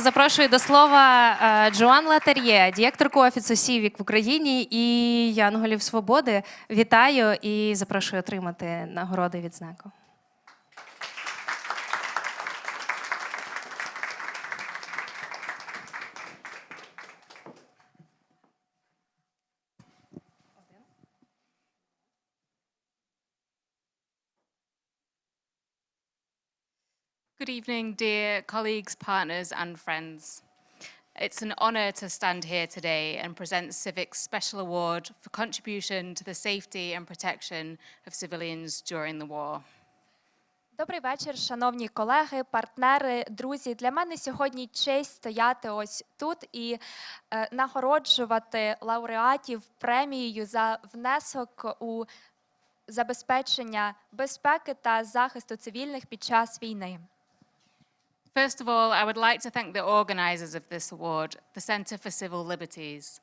запрошую до слова е, Джоан Латер'є, директорку офісу Сівік в Україні і Янголів Свободи. Вітаю і запрошую отримати нагороди відзнаку. Good evening, dear colleagues, partners, and friends. It's an honour to stand here today and present Civic's Special Award for contribution to the safety and protection of civilians during the war. Добрий вечір, шановні колеги, партнери, друзі. Для мене сьогодні честь стояти ось тут і е, нагороджувати лауреатів премією за внесок у забезпечення безпеки та захисту цивільних під час війни. First of all, I would like to thank the organisers of this award, the Centre for Civil Liberties.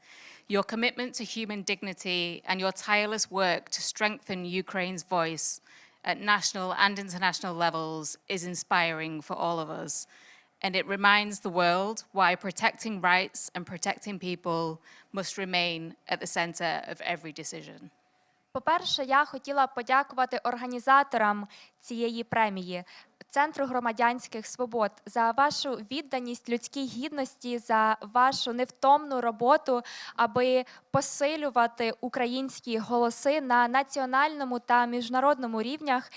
Your commitment to human dignity and your tireless work to strengthen Ukraine's voice at national and international levels is inspiring for all of us. And it reminds the world why protecting rights and protecting people must remain at the centre of every decision. По-перше, я хотіла подякувати організаторам цієї премії, Центру громадянських свобод, за вашу відданість людській гідності, за вашу невтомну роботу, аби посилювати українські голоси на національному та міжнародному рівнях.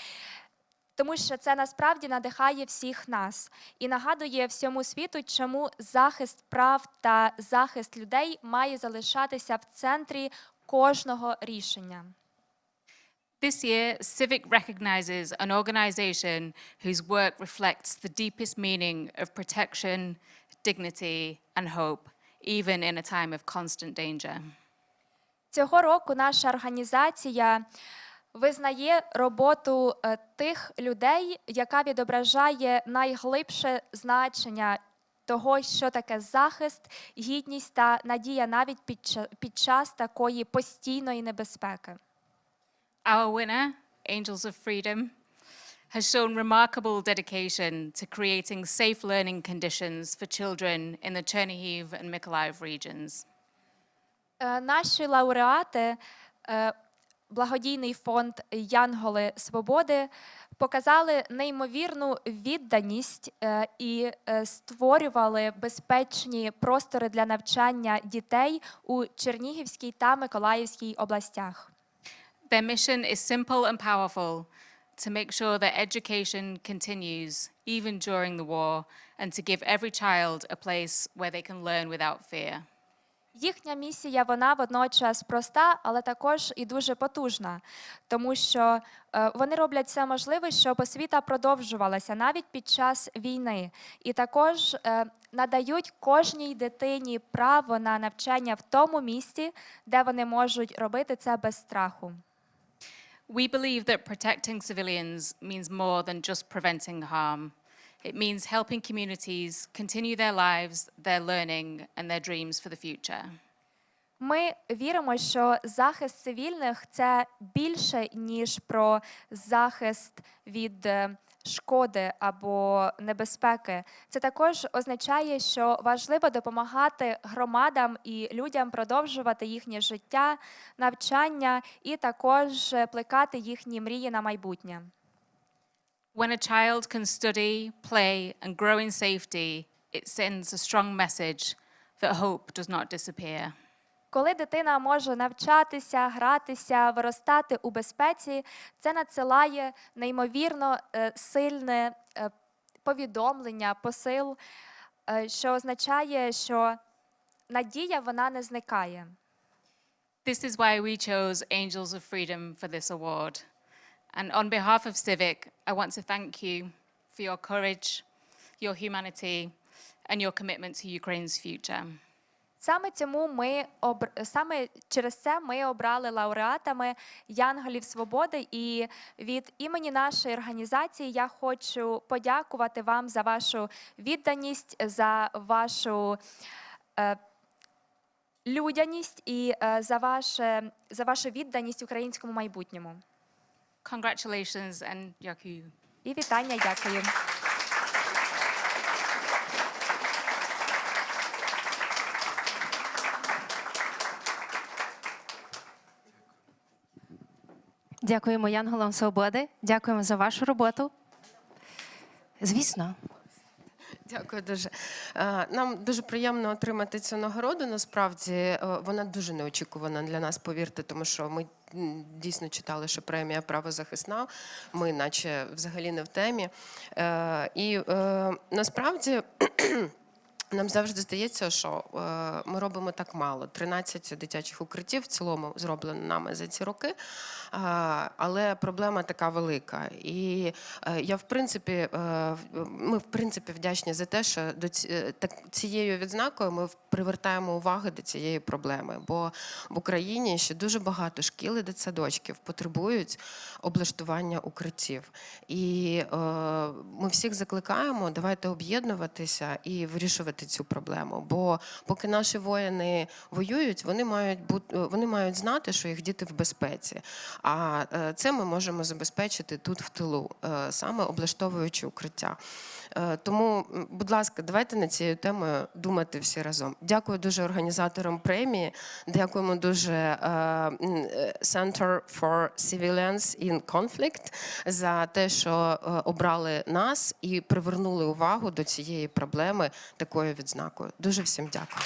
Тому що це насправді надихає всіх нас і нагадує всьому світу, чому захист прав та захист людей має залишатися в центрі кожного рішення. This year, Civic recognises an organisation whose work reflects the deepest meaning of protection, dignity, and hope, even in a time of constant danger. Цього року наша організація визнає роботу е, тих людей, яка відображає найглибше значення того, що таке захист, гідність та надія навіть під час такої постійної небезпеки. Our winner, Angels of Freedom, has shown remarkable dedication to creating safe learning conditions for children in the Chernihiv and Mykolaiv regions. Е, Наші лауреати, е, благодійний фонд Янголи Свободи, показали неймовірну відданість е, і створювали безпечні простори для навчання дітей у Чернігівській та Миколаївській областях. Their mission is simple and powerful to make sure that education continues even during the war and to give every child a place where they can learn without fear. Їхня місія вона водночас проста, але також і дуже потужна, тому що е, вони роблять все можливе, щоб освіта продовжувалася навіть під час війни, і також е, надають кожній дитині право на навчання в тому місці, де вони можуть робити це без страху. We believe that protecting civilians means more than just preventing harm. It means helping communities continue their lives, their learning, and their dreams for the future. Ми віримо, що захист цивільних це більше ніж про захист від е, Шкоди або небезпеки. Це також означає, що важливо допомагати громадам і людям продовжувати їхнє життя, навчання і також плекати їхні мрії на майбутнє. When a child can study, play, and grow in safety, it sends a strong message that hope does not disappear. Коли дитина може навчатися, гратися, виростати у безпеці, це надсилає неймовірно е, сильне е, повідомлення, посил, е, що означає, що надія вона не зникає. This is why we chose Angels of Freedom for this award. And on behalf of Civic, I want to thank you for your courage, your humanity, and your commitment to Ukraine's future. Саме цьому ми обр... саме через це ми обрали лауреатами Янголів Свободи. І від імені нашої організації я хочу подякувати вам за вашу відданість, за вашу е, людяність і е, за, ваше, за вашу відданість українському майбутньому. Congratulations and дякую. І вітання, дякую. Дякуємо Янголам Свободи. Дякуємо за вашу роботу. Звісно. Дякую дуже. Е, Нам дуже приємно отримати цю нагороду. Насправді е, вона дуже неочікувана для нас, повірте, тому що ми дійсно читали, що премія правозахисна. Ми, наче, взагалі не в темі. Е, І насправді. Нам завжди здається, що е, ми робимо так мало. 13 дитячих укриттів в цілому зроблено нами за ці роки. Е, але проблема така велика. І е, я, в принципі, ми в принципі вдячні за те, що до цією відзнакою ми привертаємо увагу до цієї проблеми. Бо в Україні ще дуже багато шкіл і дитсадочків потребують облаштування укриттів. І ми всіх закликаємо, давайте об'єднуватися і вирішувати цю проблему. Бо поки наші воїни воюють, вони мають бути, вони мають знати, що їх діти в безпеці. А е, це ми можемо забезпечити тут в тилу, е, саме облаштовуючи укриття. Е, Тому, будь ласка, давайте над цією темою думати всі разом. Дякую дуже організаторам премії. Дякуємо дуже е, е, Center for Civilians in Conflict за те, що е, обрали нас і привернули увагу до цієї проблеми такою відзнакою. Дуже всім дякую.